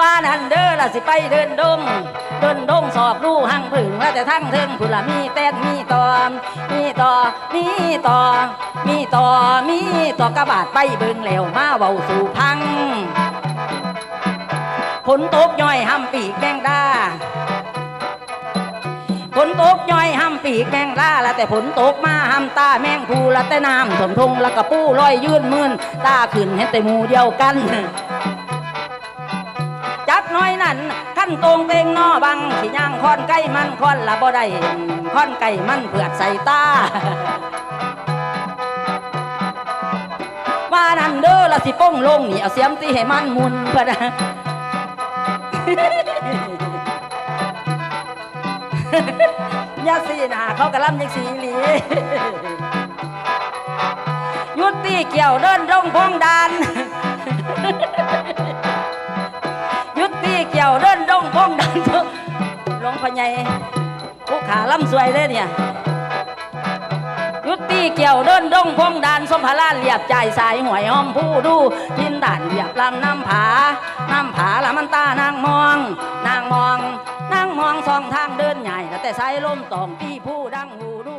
บ้านหันเด้อละสิไปเดินดงเดินดงสอบดูหังผึ่งแล้วแต่ทั้งเทิงผุละมีเต้นมีตอมมีต่อมีต่อมีต่อมีต่อกระบาดไปเบิ่งแล้วมาเบาสู่พังฝนตกย่อยห้ำปีกแมงดาฝนตกย่อยห้ำปีกแมงล่าละแต่ฝนตกมาห้ำตาแมงภูละแต่น้ำถมทงแล้วก็ปูลอยยื่นมื่นตาขึ้นเห็นแต่มูเดียวกัน นั้นขั้นตรงเตงนอบังที่ย่างคอนไก่มันคอนละบ่ได้คอนไก่มันเผือดใส่ตาว่านั่นเด้อละสิป้งลงนี่เอาเสียมตีให้มันมุนเพื่อนะยาสีหนาเขากระลำยังสีหลียุติเกี่ยวเดินร่องพงดาน เกี่ยวเดินรงพงดานหลวงพ่อใหญ่ผู้ขาล่ำสวยเลยเนี่ย ยุติเกี่ยวเดินดงพงดานสมพลาเรียบใจสายหวยหอมผู้ดูทินด่านเรียบลำน้ำผา น้ำผาละมันตานางมอง นางมอง นางมองสองทางเดินใหญ่แต่สายลมตองที่ผู้ดังหูดู